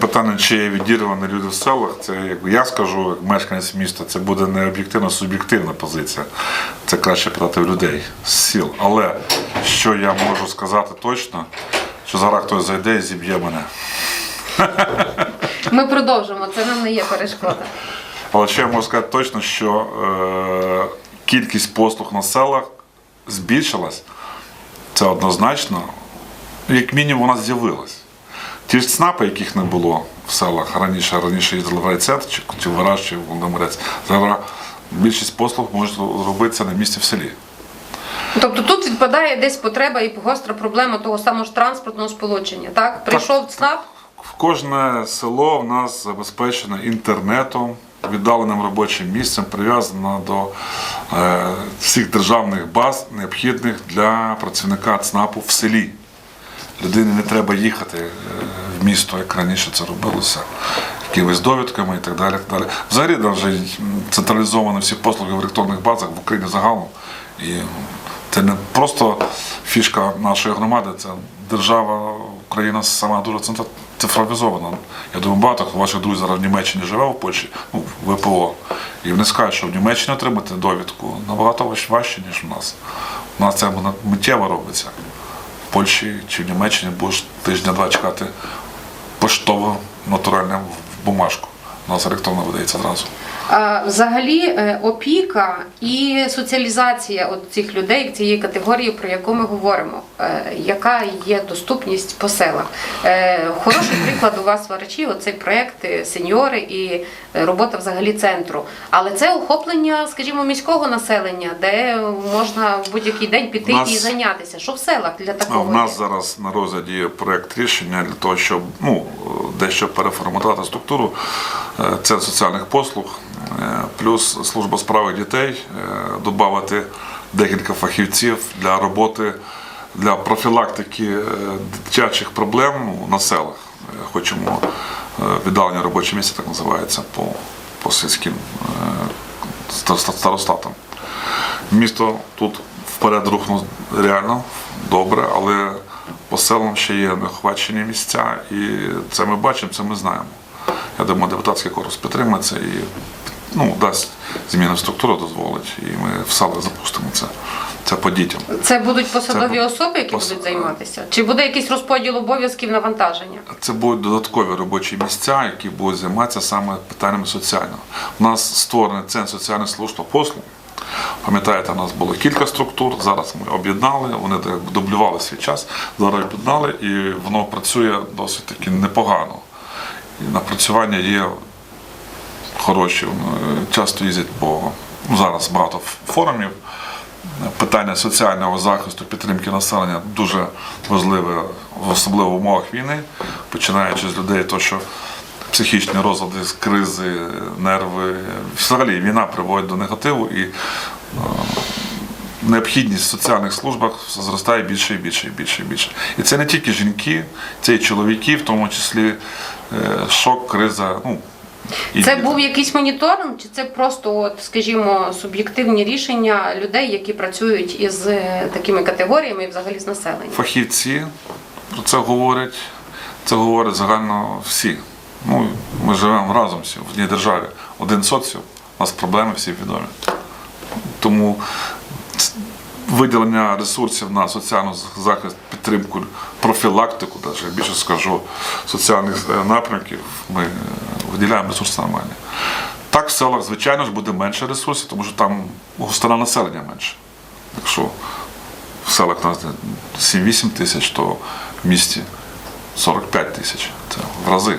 питання, чи є відірвані люди в селах, це якби я скажу, як мешканець міста, це буде не об'єктивна, суб'єктивна позиція. Це краще питати в людей з сіл. Але що я можу сказати точно, що зараз хтось зайде і зіб'є мене. Ми продовжимо, це нам не є перешкода. Але ще я можу сказати точно, що е, кількість послуг на селах збільшилась. Це однозначно. Як мінімум вона з'явилась. Ті ж ЦНАПи, яких не було в селах раніше, раніше їздили в райцентр, чи, чи в Вараж, чи в Володимирець. Зараз більшість послуг може робитися на місці в селі. Тобто тут відпадає десь потреба і гостра проблема того самого ж транспортного сполучення. Так, прийшов ЦНАП, В кожне село в нас забезпечено інтернетом, віддаленим робочим місцем, прив'язано до е, всіх державних баз, необхідних для працівника ЦНАПу в селі. Людині не треба їхати е, в місто, як раніше це робилося, якимись довідками і так далі. Так далі. Взагалі вже централізовані всі послуги в електронних базах в Україні загалом. І це не просто фішка нашої громади, це держава, Україна сама дуже цифровізована. Я думаю, багато ваших друзів зараз в Німеччині живе в Польщі, ну, ВПО. І вони скажуть, що в Німеччині отримати довідку набагато важче, ніж у нас. У нас це миттєво робиться. Польщі чи в Німеччині будеш тижня-два чекати поштово натуральну бумажку. У нас електронно видається одразу. А, Взагалі е, опіка і соціалізація от цих людей, цієї категорії, про яку ми говоримо, Е, яка є доступність по селах. Е, Хороший приклад у вас в Арачі, оцей проєкт е, сеньори і робота взагалі центру. Але це охоплення, скажімо, міського населення, де можна в будь-який день піти нас- і зайнятися. Що в селах для такого? в нас є? зараз на розгляді проект рішення для того, щоб ну, дещо переформатувати структуру центр соціальних послуг, е, плюс служба справи дітей, додати декілька фахівців для роботи для профілактики е, дитячих проблем на селах. Е, Хочемо е, віддалення робоче місце, так називається, по, по сільським е, старостатам. Місто тут вперед рухнуло реально добре, але по селам ще є неохвачені місця, і це ми бачимо, це ми знаємо. Я думаю, депутатський корпус підтримає це і ну, дасть зміну структури, дозволить, і ми в селах запустимо це. Це по дітям. Це будуть посадові Це- особи, які пос- будуть займатися? Чи буде якийсь розподіл обов'язків навантаження? Це будуть додаткові робочі місця, які будуть займатися саме питаннями соціального. У нас створений центр соціальних служб та послуг. Пам'ятаєте, у нас було кілька структур, зараз ми об'єднали, вони дублювали свій час, зараз об'єднали і воно працює досить таки непогано. Напрацювання є хороші. Часто їздять по ну, зараз багато форумів. Питання соціального захисту, підтримки населення дуже важливе, особливо в умовах війни, починаючи з людей, то що психічні розлади, кризи, нерви, взагалі війна приводить до негативу і е, необхідність в соціальних службах зростає більше і більше і більше і більше. І це не тільки жінки, це і чоловіки, в тому числі е, шок, криза. Ну, і Це був якийсь моніторинг, чи це просто, от, скажімо, суб'єктивні рішення людей, які працюють із е, такими категоріями і взагалі з населенням? фахівці про це говорять. Це говорять загально всі. Ну, ми живемо разом всі в одній державі. Один соціум, у нас проблеми всі відомі. Тому виділення ресурсів на соціальний захист, підтримку, профілактику, навіть я більше скажу, соціальних е, напрямків, ми е, виділяємо ресурси нормальні. Так, в селах, звичайно ж, буде менше ресурсів, тому що там густина населення менше. Якщо в селах нас 7-8 тисяч, то в місті 45 тисяч. Це в рази.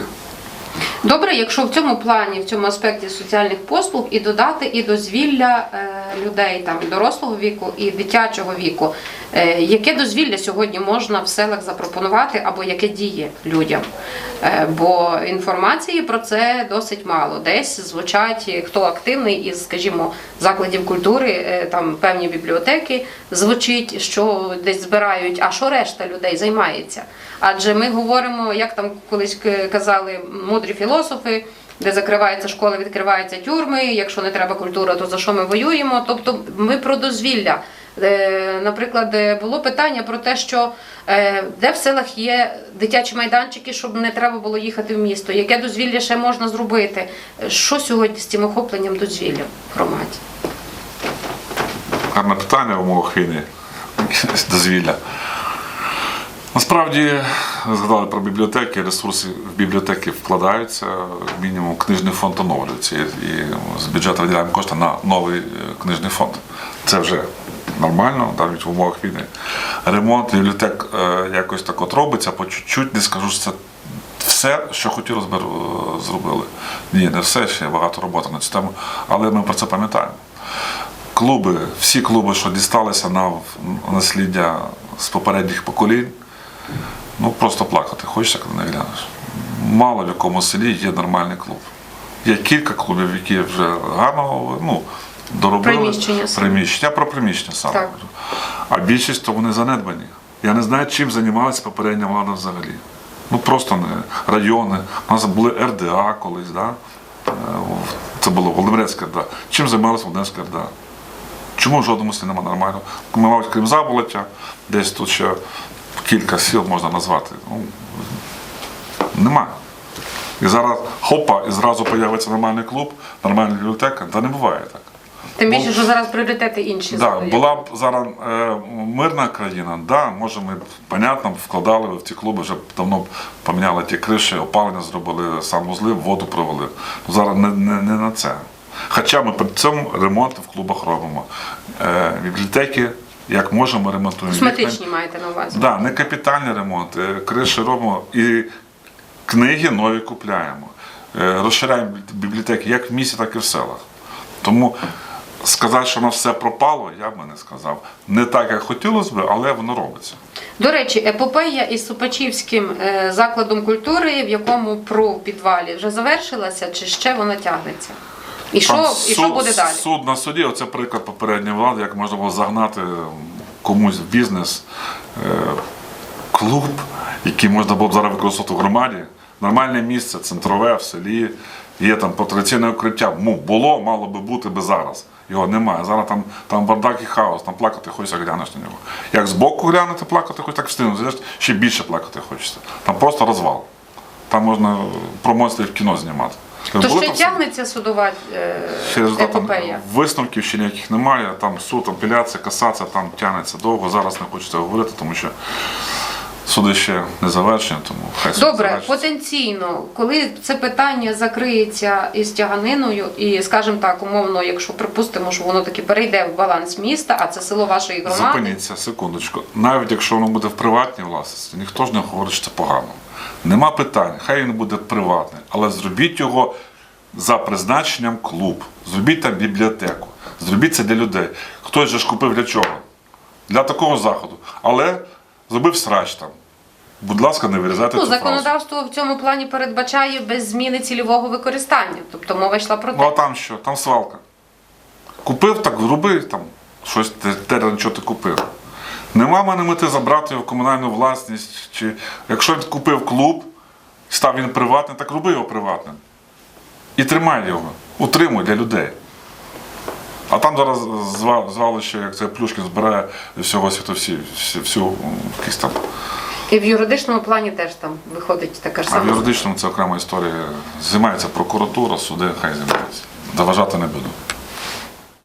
Добре, якщо в цьому плані, в цьому аспекті соціальних послуг і додати і дозвілля е, людей там дорослого віку, і дитячого віку, е, яке дозвілля сьогодні можна в селах запропонувати або яке діє людям? Е, бо інформації про це досить мало. Десь звучать хто активний із, скажімо, закладів культури, там певні бібліотеки звучить, що десь збирають, а що решта людей займається. Адже ми говоримо, як там колись казали мудрі філософи, де закриваються школи, відкриваються тюрми. Якщо не треба культура, то за що ми воюємо? Тобто ми про дозвілля. Е, Наприклад, е, було питання про те, що е, де в селах є дитячі майданчики, щоб не треба було їхати в місто. Яке дозвілля ще можна зробити? Що сьогодні з цим охопленням дозвілля в громаді? Гарне питання в умовах війни дозвілля. Насправді згадали про бібліотеки, ресурси в бібліотеки вкладаються, мінімум книжний фонд оновлюється і з бюджету виділяємо кошти на новий е, книжний фонд. Це вже нормально, навіть в умовах війни. Ремонт бібліотек е, якось так от робиться, по чуть-чуть не скажу, що це все, що хотіли, зробили. Ні, не все, ще багато роботи на цю тему, але ми про це пам'ятаємо клуби, всі клуби, що дісталися на насліддя з попередніх поколінь, ну просто плакати. Хочеться, коли не глянеш. Мало в якому селі є нормальний клуб. Є кілька клубів, які вже гарно ну, доробили Приміщення приміщення. Я про приміщення саме. Так. А більшість то вони занедбані. Я не знаю, чим займалася попередня влада взагалі. Ну просто не райони. У нас були РДА колись, да? Е, це було Володимирецька РДА. Чим займалася Володимирецька РДА? Чому в жодному селі немає нормально? Ми, мабуть, крім Заболоття, десь тут ще кілька сіл можна назвати. Ну, немає. І зараз хопа, і зразу появиться нормальний клуб, нормальна бібліотека. Та не буває так. Тим більше, що зараз пріоритети інші Да, задають. була б зараз е, мирна країна, да, може ми понятно, вкладали в ці клуби, вже давно поміняли ті криші, опалення зробили, санвузли, воду провели. Ну, Зараз не, не, не на це. Хоча ми при цьому ремонт в клубах робимо. Е, бібліотеки, як можемо, ремонтуємо. Косметичні маєте на увазі. Да, не капітальний ремонт, е, криші робимо і книги нові купляємо. Е, Розширяємо бібліотеки як в місті, так і в селах. Тому сказати, що воно все пропало, я б не сказав. Не так, як хотілося б, але воно робиться. До речі, епопея із Супачівським е, закладом культури, в якому ПРУ в підвалі вже завершилася, чи ще вона тягнеться? І що, Там і що суд- буде далі? Суд на суді, оце приклад попередньої влади, як можна було загнати комусь в бізнес е, клуб, який можна було б зараз використовувати в громаді. Нормальне місце, центрове, в селі, є там потенційне укриття. Ну, було, мало би бути би зараз. Його немає. Зараз там, там бардак і хаос, там плакати хочеться, глянеш на нього. Як збоку глянути, плакати хочеться, так в стіну зайдеш, ще більше плакати хочеться. Там просто розвал. Там можна про монстрів кіно знімати. То Були ще там тягнеться судова е, результатом епопея? висновків ще ніяких немає. Там суд, апеляція, касація, там тягнеться довго. Зараз не хочеться говорити, тому що суди ще не завершені, тому хай суд Добре, потенційно, коли це питання закриється із тяганиною, і, скажімо так, умовно, якщо припустимо, що воно таки перейде в баланс міста, а це село вашої громади, Зупиніться, секундочку. Навіть якщо воно буде в приватній власності, ніхто ж не говорить, що це погано. Нема питань, хай він буде приватний, але зробіть його за призначенням клуб. Зробіть там бібліотеку. Зробіть це для людей. Хтось же ж купив для чого? Для такого заходу. Але зробив срач там. Будь ласка, не вирізайте ну, цю фразу. законодавство в цьому плані передбачає без зміни цільового використання. Тобто мова йшла про Ну а те. там що? Там свалка. Купив, так зроби там щось те, те, на що ти купив. Нема в мене мети забрати його в комунальну власність. Чи якщо він купив клуб, став він приватним, так роби його приватним. І тримай його, утримуй для людей. А там зараз зва- звалище, як це Плюшкін збирає всього світу всі, всі, всю м, якісь там. І в юридичному плані теж там виходить така ж А в юридичному це окрема історія. Займається прокуратура, суди, хай займаються. Доважати не буду.